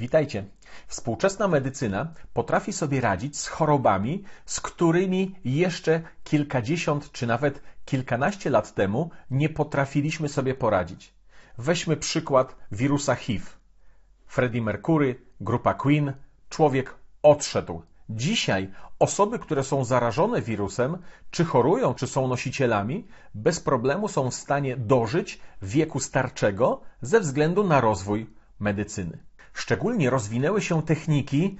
Witajcie. Współczesna medycyna potrafi sobie radzić z chorobami, z którymi jeszcze kilkadziesiąt czy nawet kilkanaście lat temu nie potrafiliśmy sobie poradzić. Weźmy przykład wirusa HIV. Freddie Mercury, grupa Queen, człowiek odszedł. Dzisiaj osoby, które są zarażone wirusem, czy chorują, czy są nosicielami, bez problemu są w stanie dożyć wieku starczego ze względu na rozwój medycyny. Szczególnie rozwinęły się techniki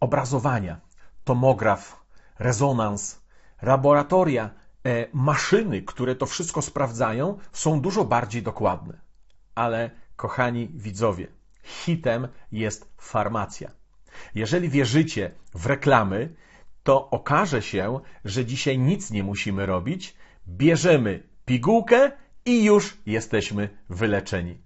obrazowania, tomograf, rezonans, laboratoria, e, maszyny, które to wszystko sprawdzają, są dużo bardziej dokładne. Ale, kochani widzowie, hitem jest farmacja. Jeżeli wierzycie w reklamy, to okaże się, że dzisiaj nic nie musimy robić. Bierzemy pigułkę i już jesteśmy wyleczeni.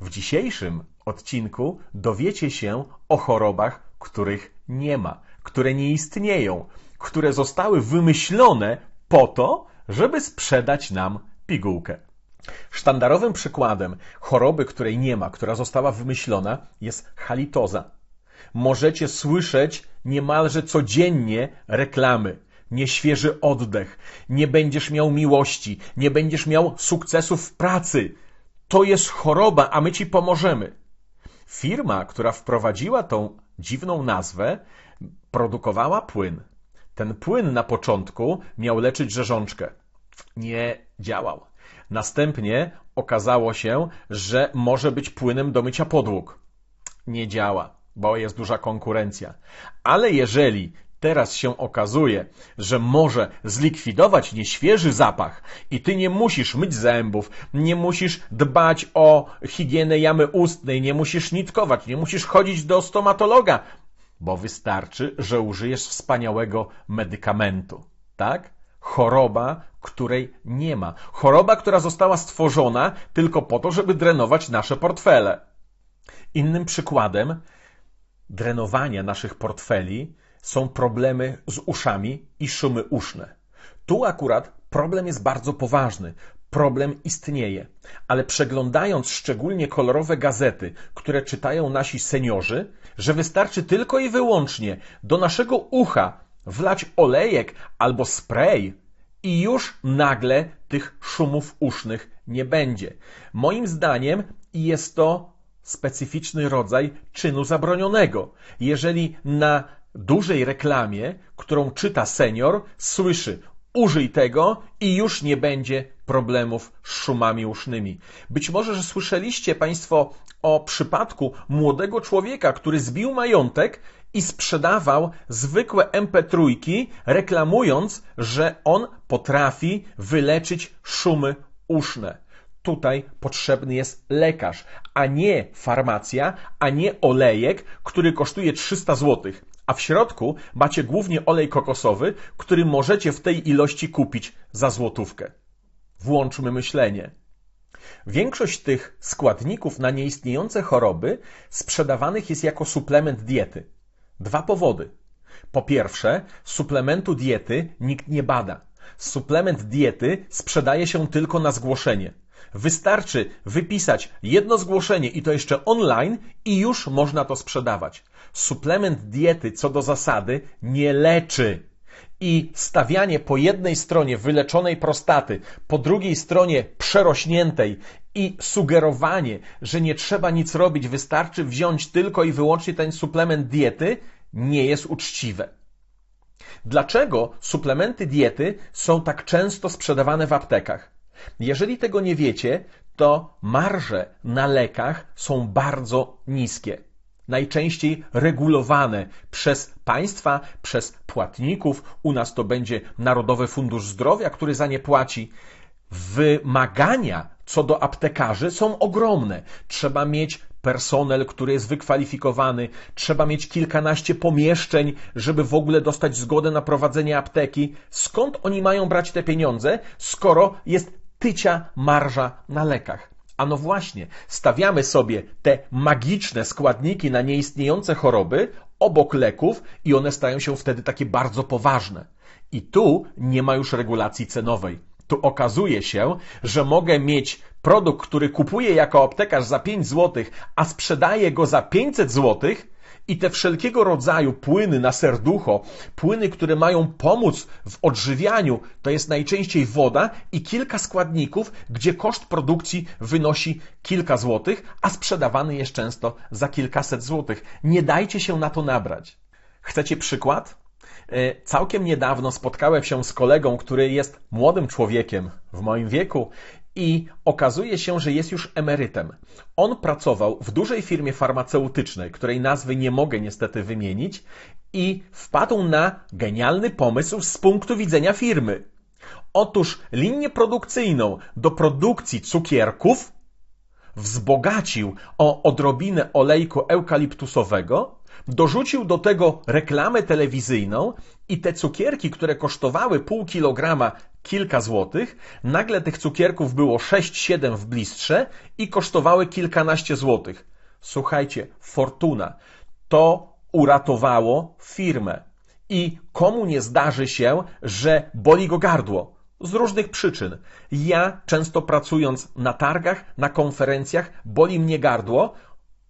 W dzisiejszym odcinku dowiecie się o chorobach, których nie ma, które nie istnieją, które zostały wymyślone po to, żeby sprzedać nam pigułkę. Sztandarowym przykładem choroby, której nie ma, która została wymyślona, jest halitoza. Możecie słyszeć niemalże codziennie reklamy. Nieświeży oddech, nie będziesz miał miłości, nie będziesz miał sukcesów w pracy. To jest choroba, a my ci pomożemy. Firma, która wprowadziła tą dziwną nazwę, produkowała płyn. Ten płyn na początku miał leczyć rzeżączkę. Nie działał. Następnie okazało się, że może być płynem do mycia podłóg. Nie działa, bo jest duża konkurencja. Ale jeżeli teraz się okazuje, że może zlikwidować nieświeży zapach i ty nie musisz myć zębów, nie musisz dbać o higienę jamy ustnej, nie musisz nitkować, nie musisz chodzić do stomatologa, bo wystarczy, że użyjesz wspaniałego medykamentu. Tak? Choroba, której nie ma. Choroba, która została stworzona tylko po to, żeby drenować nasze portfele. Innym przykładem drenowania naszych portfeli są problemy z uszami i szumy uszne. Tu akurat problem jest bardzo poważny. Problem istnieje, ale przeglądając szczególnie kolorowe gazety, które czytają nasi seniorzy, że wystarczy tylko i wyłącznie do naszego ucha wlać olejek albo spray i już nagle tych szumów usznych nie będzie. Moim zdaniem jest to specyficzny rodzaj czynu zabronionego. Jeżeli na dużej reklamie, którą czyta senior, słyszy użyj tego i już nie będzie problemów z szumami usznymi. Być może, że słyszeliście Państwo o przypadku młodego człowieka, który zbił majątek i sprzedawał zwykłe MP3, reklamując, że on potrafi wyleczyć szumy uszne. Tutaj potrzebny jest lekarz, a nie farmacja, a nie olejek, który kosztuje 300 zł a w środku macie głównie olej kokosowy, który możecie w tej ilości kupić za złotówkę. Włączmy myślenie. Większość tych składników na nieistniejące choroby sprzedawanych jest jako suplement diety. Dwa powody. Po pierwsze, suplementu diety nikt nie bada. Suplement diety sprzedaje się tylko na zgłoszenie. Wystarczy wypisać jedno zgłoszenie i to jeszcze online i już można to sprzedawać. Suplement diety co do zasady nie leczy. I stawianie po jednej stronie wyleczonej prostaty, po drugiej stronie przerośniętej i sugerowanie, że nie trzeba nic robić, wystarczy wziąć tylko i wyłącznie ten suplement diety, nie jest uczciwe. Dlaczego suplementy diety są tak często sprzedawane w aptekach? Jeżeli tego nie wiecie, to marże na lekach są bardzo niskie. Najczęściej regulowane przez państwa, przez płatników. U nas to będzie Narodowy Fundusz Zdrowia, który za nie płaci. Wymagania co do aptekarzy są ogromne. Trzeba mieć personel, który jest wykwalifikowany, trzeba mieć kilkanaście pomieszczeń, żeby w ogóle dostać zgodę na prowadzenie apteki. Skąd oni mają brać te pieniądze, skoro jest tycia marża na lekach. A no właśnie, stawiamy sobie te magiczne składniki na nieistniejące choroby obok leków i one stają się wtedy takie bardzo poważne. I tu nie ma już regulacji cenowej. Tu okazuje się, że mogę mieć produkt, który kupuje jako aptekarz za 5 zł, a sprzedaje go za 500 zł, i te wszelkiego rodzaju płyny na serducho, płyny, które mają pomóc w odżywianiu, to jest najczęściej woda i kilka składników, gdzie koszt produkcji wynosi kilka złotych, a sprzedawany jest często za kilkaset złotych. Nie dajcie się na to nabrać. Chcecie przykład? E, całkiem niedawno spotkałem się z kolegą, który jest młodym człowiekiem w moim wieku i okazuje się, że jest już emerytem. On pracował w dużej firmie farmaceutycznej, której nazwy nie mogę niestety wymienić, i wpadł na genialny pomysł z punktu widzenia firmy. Otóż linię produkcyjną do produkcji cukierków wzbogacił o odrobinę olejku eukaliptusowego, dorzucił do tego reklamę telewizyjną i te cukierki, które kosztowały pół kilograma kilka złotych, nagle tych cukierków było 6-7 w blistrze i kosztowały kilkanaście złotych. Słuchajcie, fortuna. To uratowało firmę. I komu nie zdarzy się, że boli go gardło? Z różnych przyczyn. Ja, często pracując na targach, na konferencjach, boli mnie gardło,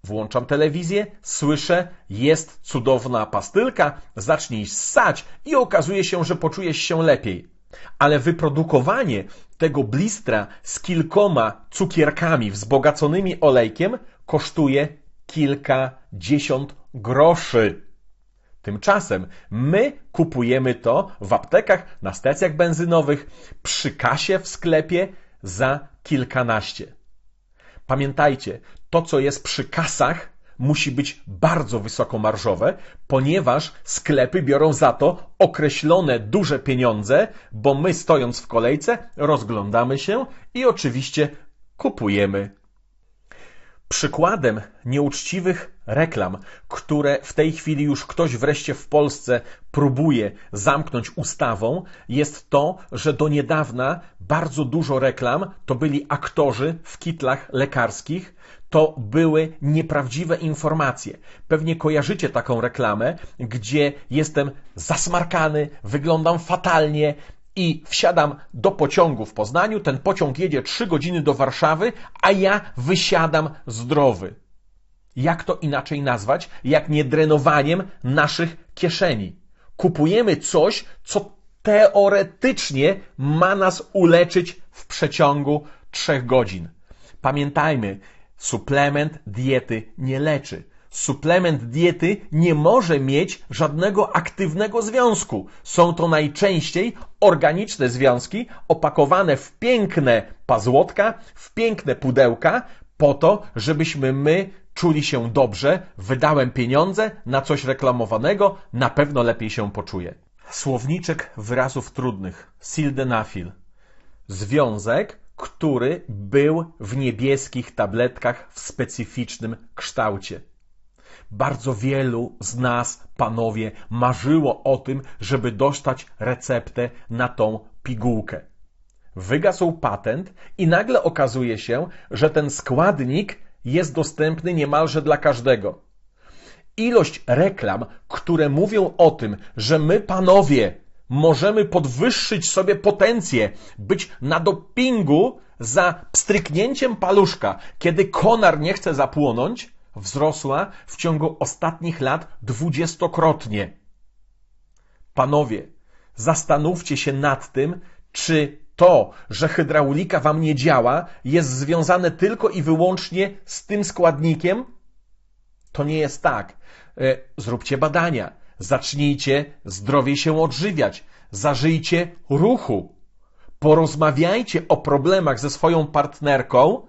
Włączam telewizję, słyszę, jest cudowna pastylka, zacznij ssać i okazuje się, że poczujesz się lepiej. Ale wyprodukowanie tego blistra z kilkoma cukierkami wzbogaconymi olejkiem kosztuje kilkadziesiąt groszy. Tymczasem my kupujemy to w aptekach, na stacjach benzynowych, przy kasie w sklepie za kilkanaście. Pamiętajcie, to co jest przy kasach musi być bardzo wysokomarżowe, ponieważ sklepy biorą za to określone duże pieniądze, bo my stojąc w kolejce rozglądamy się i oczywiście kupujemy. Przykładem nieuczciwych reklam, które w tej chwili już ktoś wreszcie w Polsce próbuje zamknąć ustawą, jest to, że do niedawna bardzo dużo reklam to byli aktorzy w kitlach lekarskich, to były nieprawdziwe informacje. Pewnie kojarzycie taką reklamę, gdzie jestem zasmarkany, wyglądam fatalnie, i wsiadam do pociągu w Poznaniu, ten pociąg jedzie 3 godziny do Warszawy, a ja wysiadam zdrowy. Jak to inaczej nazwać, jak nie drenowaniem naszych kieszeni? Kupujemy coś, co teoretycznie ma nas uleczyć w przeciągu 3 godzin. Pamiętajmy, suplement diety nie leczy suplement diety nie może mieć żadnego aktywnego związku. Są to najczęściej organiczne związki opakowane w piękne pazłotka, w piękne pudełka, po to, żebyśmy my czuli się dobrze, wydałem pieniądze na coś reklamowanego, na pewno lepiej się poczuję. Słowniczek wyrazów trudnych. Sildenafil. Związek, który był w niebieskich tabletkach w specyficznym kształcie. Bardzo wielu z nas, panowie, marzyło o tym, żeby dostać receptę na tą pigułkę. Wygasł patent i nagle okazuje się, że ten składnik jest dostępny niemalże dla każdego. Ilość reklam, które mówią o tym, że my, panowie, możemy podwyższyć sobie potencję, być na dopingu za pstryknięciem paluszka, kiedy konar nie chce zapłonąć, wzrosła w ciągu ostatnich lat dwudziestokrotnie. Panowie, zastanówcie się nad tym, czy to, że hydraulika wam nie działa, jest związane tylko i wyłącznie z tym składnikiem? To nie jest tak. E, zróbcie badania. Zacznijcie zdrowiej się odżywiać. Zażyjcie ruchu. Porozmawiajcie o problemach ze swoją partnerką,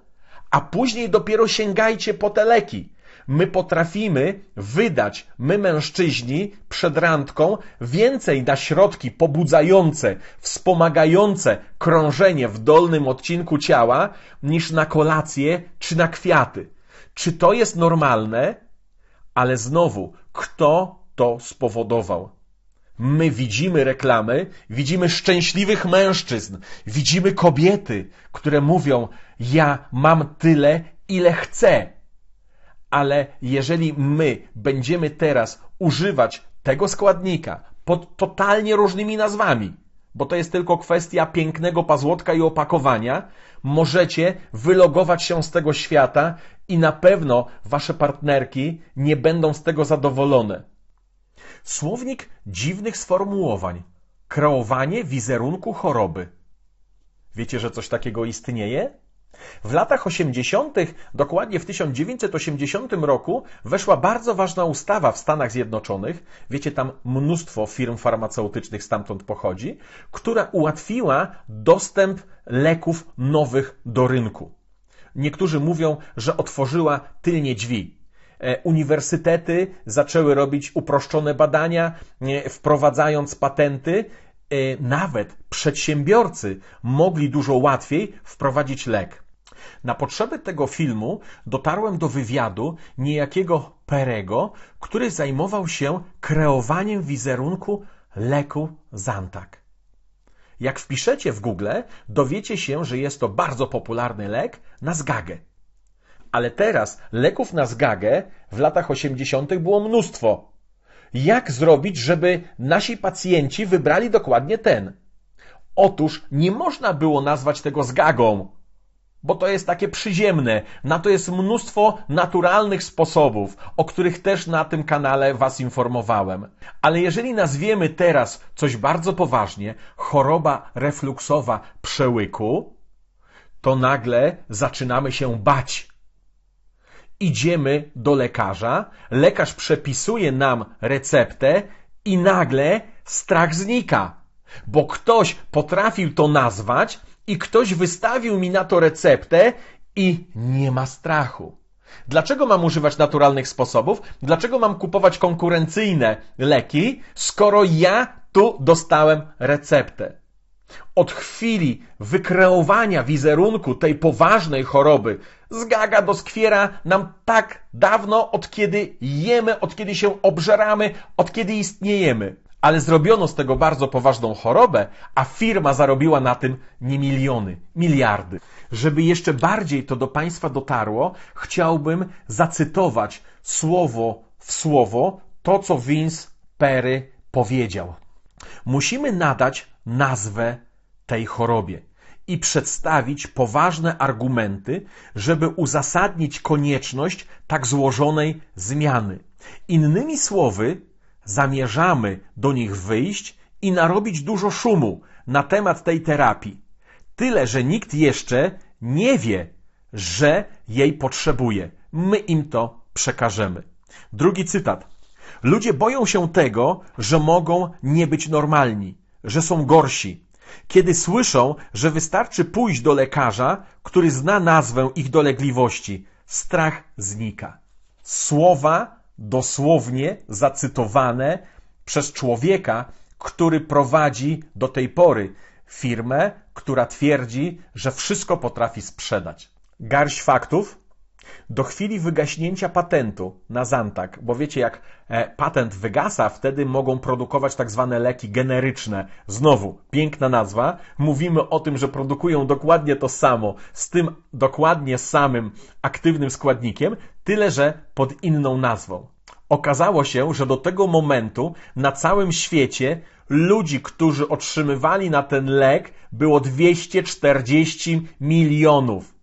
a później dopiero sięgajcie po te leki. My potrafimy wydać, my mężczyźni, przed randką więcej na środki pobudzające, wspomagające krążenie w dolnym odcinku ciała, niż na kolację czy na kwiaty. Czy to jest normalne? Ale znowu, kto to spowodował? My widzimy reklamy, widzimy szczęśliwych mężczyzn, widzimy kobiety, które mówią: Ja mam tyle, ile chcę. Ale jeżeli my będziemy teraz używać tego składnika pod totalnie różnymi nazwami, bo to jest tylko kwestia pięknego pazłotka i opakowania, możecie wylogować się z tego świata i na pewno wasze partnerki nie będą z tego zadowolone. Słownik dziwnych sformułowań. Kreowanie wizerunku choroby. Wiecie, że coś takiego istnieje? W latach 80., dokładnie w 1980 roku, weszła bardzo ważna ustawa w Stanach Zjednoczonych, wiecie, tam mnóstwo firm farmaceutycznych stamtąd pochodzi, która ułatwiła dostęp leków nowych do rynku. Niektórzy mówią, że otworzyła tylnie drzwi. E, uniwersytety zaczęły robić uproszczone badania, wprowadzając patenty. E, nawet przedsiębiorcy mogli dużo łatwiej wprowadzić lek. Na potrzeby tego filmu dotarłem do wywiadu niejakiego Perego, który zajmował się kreowaniem wizerunku leku Zantak. Jak wpiszecie w Google, dowiecie się, że jest to bardzo popularny lek na zgagę. Ale teraz leków na zgagę w latach 80. było mnóstwo. Jak zrobić, żeby nasi pacjenci wybrali dokładnie ten? Otóż nie można było nazwać tego zgagą, bo to jest takie przyziemne. Na to jest mnóstwo naturalnych sposobów, o których też na tym kanale Was informowałem. Ale jeżeli nazwiemy teraz coś bardzo poważnie, choroba refluksowa przełyku, to nagle zaczynamy się bać. Idziemy do lekarza, lekarz przepisuje nam receptę i nagle strach znika, bo ktoś potrafił to nazwać, i ktoś wystawił mi na to receptę i nie ma strachu. Dlaczego mam używać naturalnych sposobów? Dlaczego mam kupować konkurencyjne leki, skoro ja tu dostałem receptę? Od chwili wykreowania wizerunku tej poważnej choroby zgaga doskwiera nam tak dawno, od kiedy jemy, od kiedy się obżeramy, od kiedy istniejemy ale zrobiono z tego bardzo poważną chorobę, a firma zarobiła na tym nie miliony, miliardy. Żeby jeszcze bardziej to do Państwa dotarło, chciałbym zacytować słowo w słowo to, co Vince Perry powiedział. Musimy nadać nazwę tej chorobie i przedstawić poważne argumenty, żeby uzasadnić konieczność tak złożonej zmiany. Innymi słowy, zamierzamy do nich wyjść i narobić dużo szumu na temat tej terapii. Tyle, że nikt jeszcze nie wie, że jej potrzebuje. My im to przekażemy. Drugi cytat. Ludzie boją się tego, że mogą nie być normalni, że są gorsi. Kiedy słyszą, że wystarczy pójść do lekarza, który zna nazwę ich dolegliwości, strach znika. Słowa dosłownie zacytowane przez człowieka, który prowadzi do tej pory firmę, która twierdzi, że wszystko potrafi sprzedać. Garść faktów. Do chwili wygaśnięcia patentu na Zantak, bo wiecie, jak e, patent wygasa, wtedy mogą produkować tak zwane leki generyczne. Znowu, piękna nazwa. Mówimy o tym, że produkują dokładnie to samo, z tym dokładnie samym aktywnym składnikiem, tyle że pod inną nazwą. Okazało się, że do tego momentu na całym świecie ludzi, którzy otrzymywali na ten lek, było 240 milionów.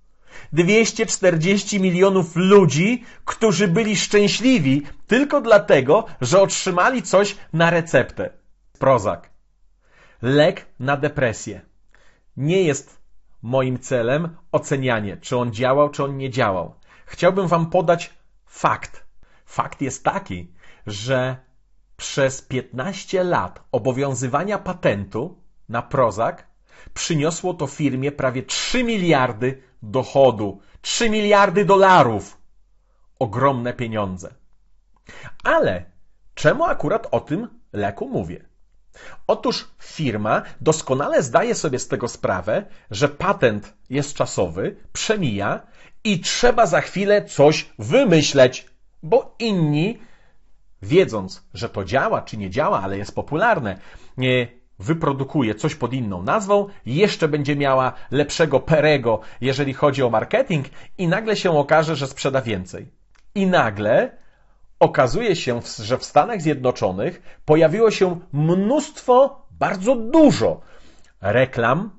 240 milionów ludzi, którzy byli szczęśliwi tylko dlatego, że otrzymali coś na receptę. Prozak. Lek na depresję. Nie jest moim celem ocenianie, czy on działał, czy on nie działał. Chciałbym Wam podać fakt Fakt jest taki, że przez 15 lat obowiązywania patentu na Prozak przyniosło to firmie prawie 3 miliardy dochodu. 3 miliardy dolarów. Ogromne pieniądze. Ale czemu akurat o tym leku mówię? Otóż firma doskonale zdaje sobie z tego sprawę, że patent jest czasowy, przemija i trzeba za chwilę coś wymyśleć, bo inni, wiedząc, że to działa czy nie działa, ale jest popularne, nie wyprodukuje coś pod inną nazwą, jeszcze będzie miała lepszego perego, jeżeli chodzi o marketing, i nagle się okaże, że sprzeda więcej. I nagle okazuje się, że w Stanach Zjednoczonych pojawiło się mnóstwo, bardzo dużo reklam,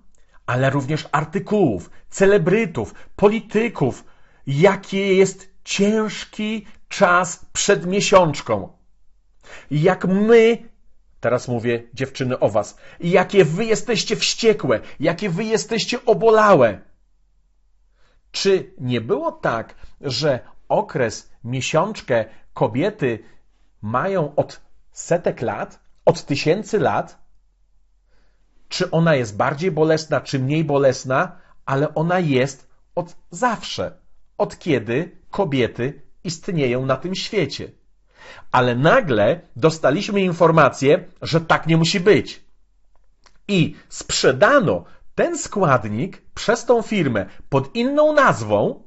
ale również artykułów, celebrytów, polityków, jakie jest ciężki czas przed miesiączką. Jak my, teraz mówię dziewczyny o was, jakie wy jesteście wściekłe, jakie wy jesteście obolałe. Czy nie było tak, że okres, miesiączkę kobiety mają od setek lat, od tysięcy lat? Czy ona jest bardziej bolesna, czy mniej bolesna, ale ona jest od zawsze, od kiedy kobiety istnieją na tym świecie. Ale nagle dostaliśmy informację, że tak nie musi być. I sprzedano ten składnik przez tą firmę pod inną nazwą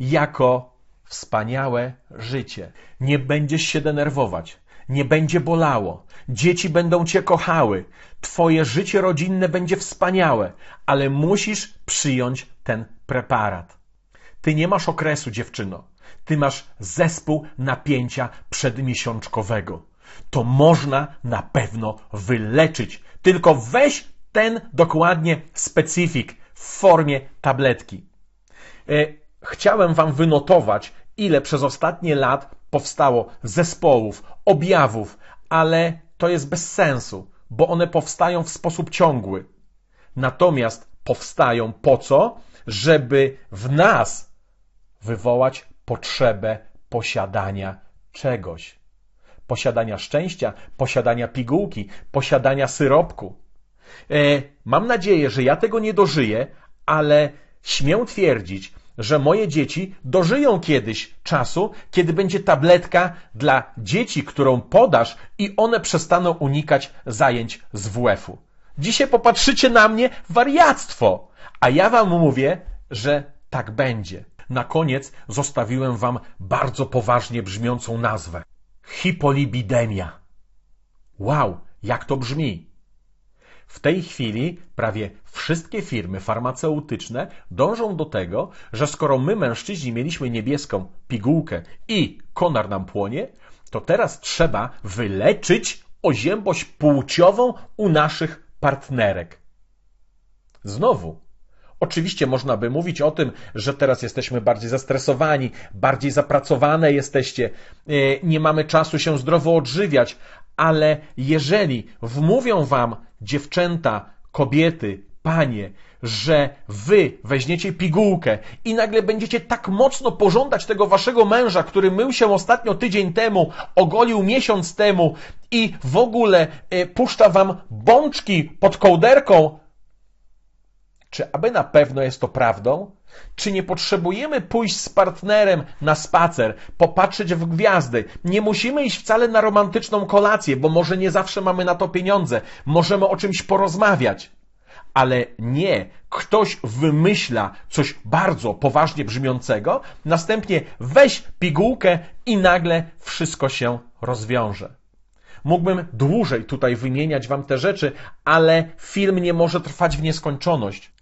jako wspaniałe życie. Nie będziesz się denerwować, nie będzie bolało, dzieci będą cię kochały, twoje życie rodzinne będzie wspaniałe, ale musisz przyjąć ten preparat. Ty nie masz okresu, dziewczyno. Ty masz zespół napięcia przedmiesiączkowego. To można na pewno wyleczyć. Tylko weź ten dokładnie specyfik w formie tabletki. E, chciałem Wam wynotować, ile przez ostatnie lat powstało zespołów, objawów, ale to jest bez sensu, bo one powstają w sposób ciągły. Natomiast powstają po co? Żeby w nas wywołać potrzebę posiadania czegoś. Posiadania szczęścia, posiadania pigułki, posiadania syropku. E, mam nadzieję, że ja tego nie dożyję, ale śmiem twierdzić, że moje dzieci dożyją kiedyś czasu, kiedy będzie tabletka dla dzieci, którą podasz i one przestaną unikać zajęć z WF-u. Dzisiaj popatrzycie na mnie wariactwo, a ja wam mówię, że tak będzie. Na koniec zostawiłem wam bardzo poważnie brzmiącą nazwę. Hipolibidemia. Wow, jak to brzmi! W tej chwili prawie wszystkie firmy farmaceutyczne dążą do tego, że skoro my mężczyźni mieliśmy niebieską pigułkę i konar nam płonie, to teraz trzeba wyleczyć oziębość płciową u naszych partnerek. Znowu, Oczywiście można by mówić o tym, że teraz jesteśmy bardziej zestresowani, bardziej zapracowane jesteście, e, nie mamy czasu się zdrowo odżywiać, ale jeżeli wmówią wam dziewczęta, kobiety, panie, że wy weźmiecie pigułkę i nagle będziecie tak mocno pożądać tego waszego męża, który mył się ostatnio tydzień temu, ogolił miesiąc temu i w ogóle e, puszcza wam bączki pod kołderką, czy aby na pewno jest to prawdą? Czy nie potrzebujemy pójść z partnerem na spacer, popatrzeć w gwiazdy? Nie musimy iść wcale na romantyczną kolację, bo może nie zawsze mamy na to pieniądze. Możemy o czymś porozmawiać. Ale nie, ktoś wymyśla coś bardzo poważnie brzmiącego, następnie weź pigułkę i nagle wszystko się rozwiąże. Mógłbym dłużej tutaj wymieniać Wam te rzeczy, ale film nie może trwać w nieskończoność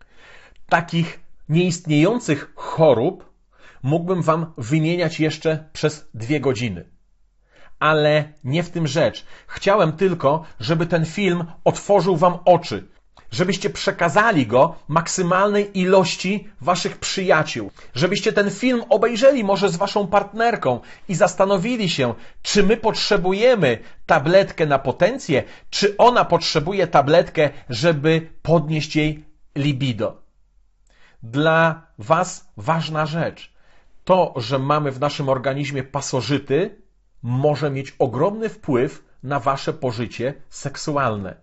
takich nieistniejących chorób mógłbym Wam wymieniać jeszcze przez dwie godziny. Ale nie w tym rzecz. Chciałem tylko, żeby ten film otworzył Wam oczy, żebyście przekazali go maksymalnej ilości Waszych przyjaciół, żebyście ten film obejrzeli może z Waszą partnerką i zastanowili się, czy my potrzebujemy tabletkę na potencję, czy ona potrzebuje tabletkę, żeby podnieść jej libido dla Was ważna rzecz. To, że mamy w naszym organizmie pasożyty, może mieć ogromny wpływ na Wasze pożycie seksualne.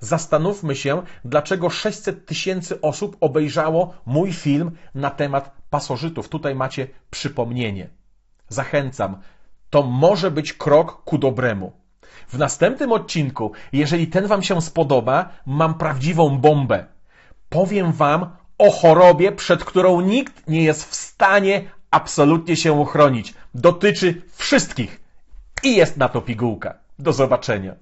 Zastanówmy się, dlaczego 600 tysięcy osób obejrzało mój film na temat pasożytów. Tutaj macie przypomnienie. Zachęcam. To może być krok ku dobremu. W następnym odcinku, jeżeli ten Wam się spodoba, mam prawdziwą bombę. Powiem Wam o chorobie, przed którą nikt nie jest w stanie absolutnie się uchronić. Dotyczy wszystkich i jest na to pigułka. Do zobaczenia.